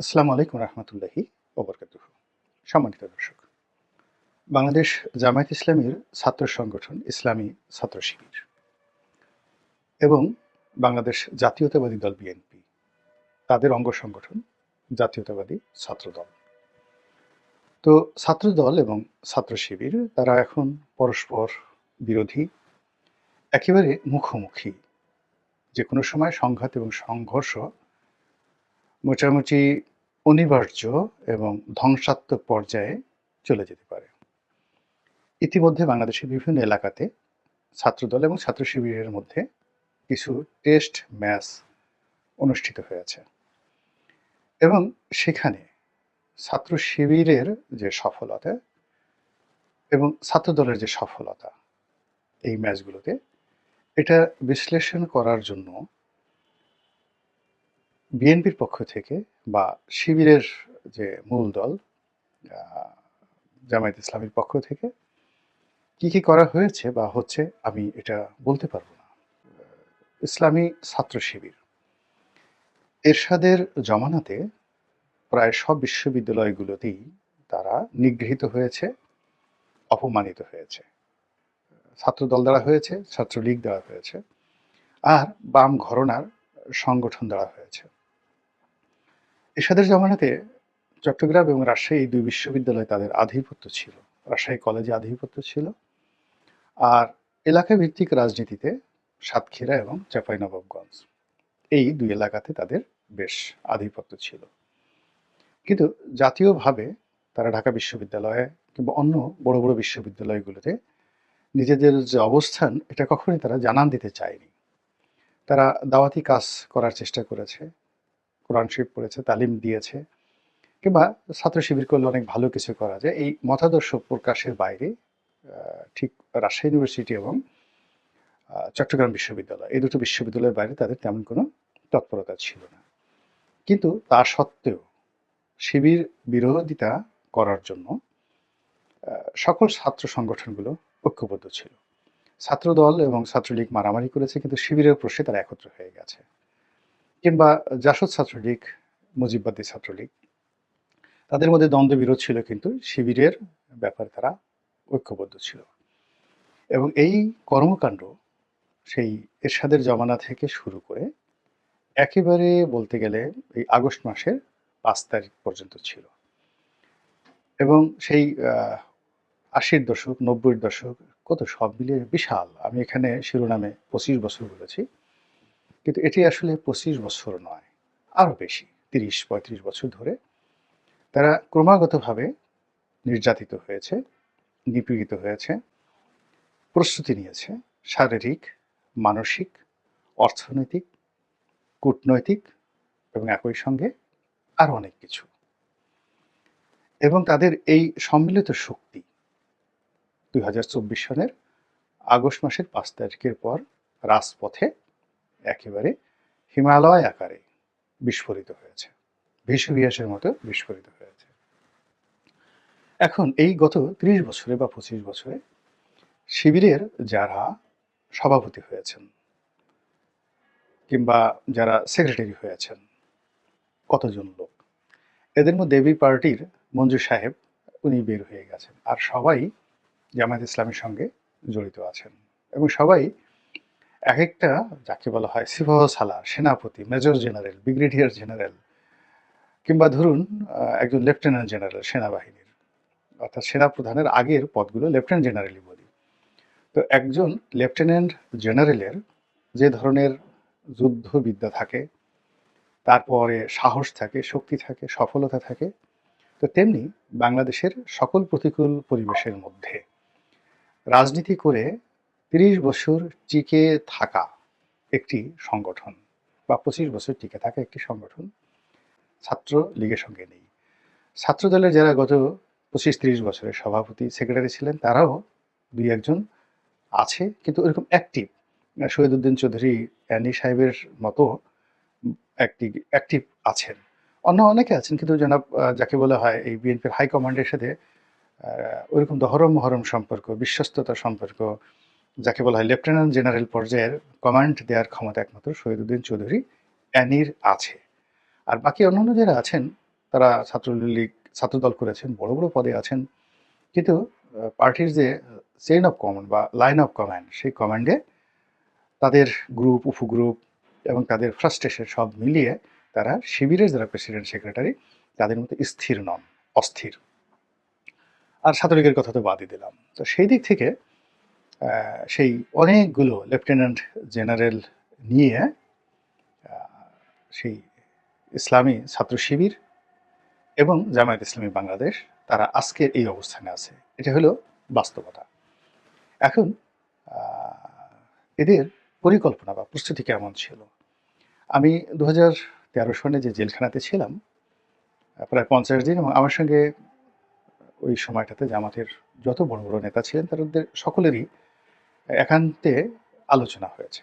আসসালামু আলাইকুম রহমতুল্লাহি ওবরকাতুহ সম্মানিত দর্শক, বাংলাদেশ জামায়াত ইসলামীর ছাত্র সংগঠন ইসলামী ছাত্র শিবির এবং বাংলাদেশ জাতীয়তাবাদী দল বিএনপি, তাদের অঙ্গ সংগঠন জাতীয়তাবাদী ছাত্র দল তো ছাত্র দল এবং ছাত্র শিবির, তারা এখন পরস্পর বিরোধী, একেবারে মুখোমুখি যে কোনো সময় সংঘাত এবং সংঘর্ষ মোটামুটি অনিবার্য এবং ধ্বংসাত্মক পর্যায়ে চলে যেতে পারে। ইতিমধ্যে বাংলাদেশের বিভিন্ন এলাকাতে ছাত্রদল এবং ছাত্র শিবিরের মধ্যে কিছু টেস্ট ম্যাচ অনুষ্ঠিত হয়েছে এবং সেখানে ছাত্র শিবিরের যে সফলতা এবং ছাত্রদলের যে সফলতা এই ম্যাচগুলোতে এটা বিশ্লেষণ করার জন্য বিএনপির পক্ষ থেকে বা শিবিরের যে মূল দল জামায়াত ইসলামের পক্ষ থেকে কি কি করা হয়েছে বা হচ্ছে আমি এটা বলতে পারব না। ইসলামী ছাত্র শিবির। এরশাদের জমানাতে প্রায় সব বিশ্ববিদ্যালয়গুলোতেই তারা নিগৃহীত হয়েছে, অপমানিত হয়েছে। ছাত্রদল দ্বারা হয়েছে, ছাত্রলীগ দ্বারা হয়েছে, আর বাম ঘরনার সংগঠন দ্বারা হয়েছে। এরশাদের জমানাতে চট্টগ্রাম এবং রাজশাহী এই দুই বিশ্ববিদ্যালয়ে তাদের আধিপত্য ছিল। রাজশাহী কলেজে আধিপত্য ছিল আর এলাকা ভিত্তিক রাজনীতিতে সাতক্ষীরা এবং চাঁপাইনবাবগঞ্জ এই দুই এলাকাতে তাদের বেশ আধিপত্য ছিল। কিন্তু জাতীয়ভাবে তারা ঢাকা বিশ্ববিদ্যালয়ে কিংবা অন্য বড় বড় বিশ্ববিদ্যালয়গুলোতে নিজেদের যে অবস্থান, এটা কখনোই তারা জানান দিতে চায়নি। তারা দাওয়াতি কাজ করার চেষ্টা করেছে। কোরআন শরীফ পড়েছে, তালিম দিয়েছে, কিংবা ছাত্র শিবির করলে অনেক ভালো কিছু করা যায়। এই মতাদর্শ প্রকাশের বাইরে ঠিক রাজশাহী ইউনিভার্সিটি এবং চট্টগ্রাম বিশ্ববিদ্যালয়, এই দুটো বিশ্ববিদ্যালয়ের বাইরে তাদের তেমন কোনো তৎপরতা ছিল না। কিন্তু তা সত্ত্বেও শিবির বিরোধিতা করার জন্য সকল ছাত্র সংগঠনগুলো ঐক্যবদ্ধ ছিল। ছাত্রদল এবং ছাত্রলীগ মারামারি করেছে, কিন্তু শিবিরের প্রশ্নে তারা একত্র হয়ে গেছে। কিংবা জাসদ ছাত্রলীগ, মুজিববাদী ছাত্রলীগ, তাদের মধ্যে দ্বন্দ্ব বিরোধ ছিল কিন্তু শিবিরের ব্যাপারে তারা ঐক্যবদ্ধ ছিল। এবং এই কর্মকাণ্ড সেই এরশাদের জমানা থেকে শুরু করে একেবারে বলতে গেলে এই আগস্ট মাসের পাঁচ তারিখ পর্যন্ত ছিল। এবং সেই আশির দশক, নব্বইয়ের দশক কত সব মিলিয়ে বিশাল। আমি এখানে শিরোনামে পঁচিশ বছর বলেছি। কিন্তু এটি আসলে পঁচিশ বছর নয় আরও বেশি, তিরিশ, পঁয়ত্রিশ বছর ধরে তারা ক্রমাগতভাবে নির্যাতিত হয়েছে, নিপীড়িত হয়েছে, প্রস্তুতি নিয়েছে, শারীরিক, মানসিক, অর্থনৈতিক, কূটনৈতিক এবং একই সঙ্গে আরও অনেক কিছু। এবং তাদের এই সম্মিলিত শক্তি দুই হাজার চব্বিশ সনের আগস্ট মাসের পাঁচ তারিখের পর রাজপথে একেবারে হিমালয় আকারে বিস্ফোরিত হয়েছে। ভীষবিয়াসের মতো বিস্ফোরিত হয়েছে। এখন এই গত ত্রিশ বছরে বা পঁচিশ বছরে শিবিরের যারা সভাপতি হয়েছেন কিংবা যারা সেক্রেটারি হয়েছেন, কতজন লোক? এদের মধ্যে এবি পার্টির মঞ্জু সাহেব উনি বের হয়ে গেছেন। আর সবাই জামায়াত ইসলামের সঙ্গে জড়িত আছেন এবং সবাই এক একটা যাকে বলা হয় সিপাহ সেনাপতি, মেজর জেনারেল, ব্রিগেডিয়ার জেনারেল, কিংবা ধরুন একজন লেফটেন্যান্ট জেনারেল সেনাবাহিনীর। অর্থাৎ সেনাপ্রধানের আগের পদগুলো লেফটেন্যান্ট জেনারেলই বলি। তো একজন লেফটেন্যান্ট জেনারেলের যে ধরনের যুদ্ধবিদ্যা থাকে, তারপরে সাহস থাকে, শক্তি থাকে, সফলতা থাকে, তো তেমনি বাংলাদেশের সকল প্রতিকূল পরিবেশের মধ্যে রাজনীতি করে তিরিশ বছর টিকে থাকা একটি সংগঠন বা পঁচিশ বছর টিকে থাকা একটি সংগঠন ছাত্র লীগের সঙ্গে নেই। ছাত্র দলের যারা গত পঁচিশ তিরিশ বছরের সভাপতি, সেক্রেটারি ছিলেন, তারাও দুই একজন আছে, কিন্তু ওরকম অ্যাক্টিভ শহীদুদ্দিন চৌধুরী, অ্যানি সাহেবের মতো অ্যাক্টিভ অ্যাক্টিভ আছেন। অন্য অনেকে আছেন, কিন্তু জনাব যাকে বলা হয় এই বিএনপির হাইকমান্ডের সাথে ওইরকম দহরম মহরম সম্পর্ক বিশ্বস্ততা সম্পর্ক যাকে বলা হয় লেফটেন্যান্ট জেনারেল পর্যায়ের কমান্ড দেওয়ার ক্ষমতা একমাত্র শহীদুদ্দিন চৌধুরী অ্যানির আছে। আর বাকি অন্যান্য যারা আছেন, তারা ছাত্রলীগ, ছাত্রদল করেছেন, বড় বড় পদে আছেন, কিন্তু পার্টির যে চেইন অফ কমান্ড বা লাইন অফ কমান্ড সেই কমান্ডে তাদের গ্রুপ উপগ্রুপ এবং তাদের ফ্রাস্ট্রেশন সব মিলিয়ে তারা শিবিরের যারা প্রেসিডেন্ট সেক্রেটারি তাদের মধ্যে স্থির নন, অস্থির। আর ছাত্রলীগের কথা তো বাদই দিলাম। তো সেই দিক থেকে সেই অনেকগুলো লেফটেন্যান্ট জেনারেল নিয়ে সেই ইসলামী ছাত্র শিবির এবং জামায়াত ইসলামী বাংলাদেশ, তারা আজকের এই অবস্থানে আছে। এটা হলো বাস্তবতা। এখন এদের পরিকল্পনা বা প্রস্তুতি কেমন ছিল? আমি দু হাজার তেরো সনে যে জেলখানাতে ছিলাম প্রায় পঞ্চাশ দিন এবং আমার সঙ্গে ওই সময়টাতে জামাতের যত বড় বড় নেতা ছিলেন, তাদের সকলেরই একান্তে আলোচনা হয়েছে।